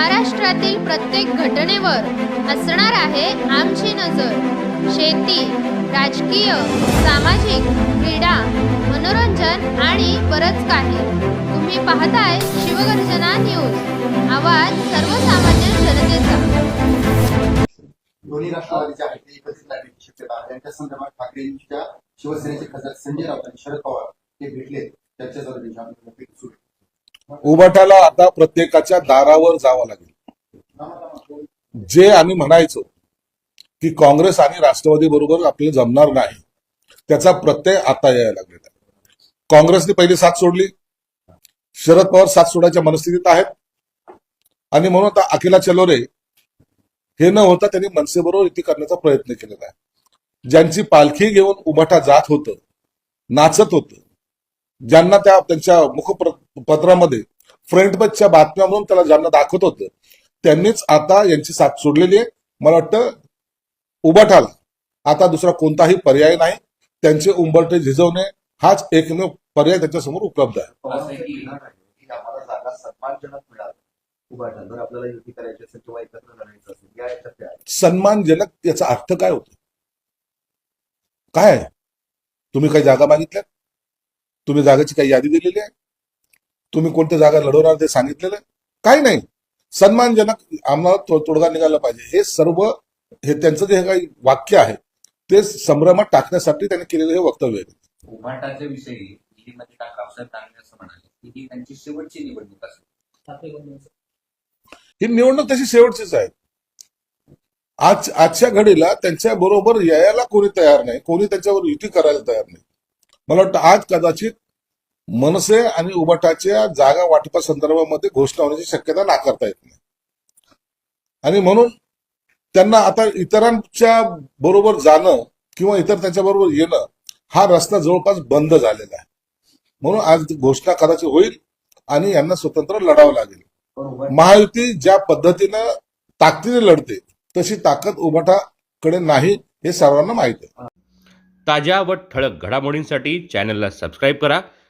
महाराष्ट्रातील प्रत्येक घटनेवर असणार आहे आमची नजर. शेती राजकीय सामाजिक क्रीडा मनोरंजन आणि बरंच काही. तुम्ही पाहताय शिवगर्जना न्यूज. आवाज सर्वसामान्य जनतेचा. दोन्ही राष्ट्रवादीच्या आहेत ते एकत्रित लागण्याची शक्यता. आहे त्यांच्या संदर्भात ठाकरेंच्या शिवसेनेचे खासदार संजय राऊत आणि शरद पवार हे भेटले. चर्चा चालू त्यांच्या सुरू उभाटाला आता प्रत्येकाच्या दारावर जावं लागेल. जे आम्ही म्हणायचो की काँग्रेस आणि राष्ट्रवादी बरोबर आपल्याला जमणार नाही त्याचा प्रत्यय आता यायला लागलेला आहे. काँग्रेसने पहिली साथ सोडली शरद पवार साथ सोडायच्या मनस्थितीत आहेत. आणि म्हणून आता अखिला चलोरे हे न होता त्यांनी मनसेबरोबर युती करण्याचा प्रयत्न केलेला आहे. ज्यांची पालखी घेऊन उभाटा जात होतं नाचत होतं ज्यांना त्या त्यांच्या मुखपत्रामध्ये फ्रंट पेजच्या बातम्या म्हणून त्याला ज्यांना दाखवत होतं त्यांनीच आता यांची साथ सोडलेली आहे. मला वाटतं उबाठाला आता दुसरा कोणताही पर्याय नाही. त्यांचे उंबरटे झिजवणे हाच एकमेव पर्याय त्यांच्यासमोर उपलब्ध आहे. सन्मानजनक याचा अर्थ काय होतो? काय? तुम्ही काही जागा मागितल्या तुम्ही जागाची काही यादी दिलेली आहे? तुम्ही कोणत्या जागा लढवणार ते सांगितलेलं आहे? काही नाही. सन्मानजनक आम्हाला तो- तोडगा निघाला पाहिजे. हे सर्व हे त्यांचं जे काही वाक्य आहे ते संभ्रमात टाकण्यासाठी त्यांनी केलेलं हे वक्तव्य आहे. उभाटाच्या विषयी ईडीमध्ये काल रावसाहेब दानवे असं म्हणाले की ही त्यांची शेवटची निवडणूक असेल. ही निवडणूक तशी शेवटचीच आहे. आज आजच्या घडीला त्यांच्या बरोबर यायला कोणी तयार नाही. कोणी त्यांच्यावर युती करायला तयार नाही. मला वाटतं आज कदाचित मनसे आणि उबाटाच्या जागा वाटपा संदर्भामध्ये घोषणा होण्याची शक्यता नाकारता येत नाही. आणि म्हणून त्यांना आता इतरांच्या बरोबर जाणं किंवा इतर त्यांच्या बरोबर येणं हा रस्ता जवळपास बंद झालेला आहे. म्हणून आज घोषणा कदाचित होईल आणि यांना स्वतंत्र लढावं लागेल. महायुती ज्या पद्धतीनं ताकदीने लढते तशी ताकद उभाटाकडे नाही हे सर्वांना माहिती आहे. ताज्या व ठळक घडामोडींसाठी चॅनलला सबस्क्राईब करा.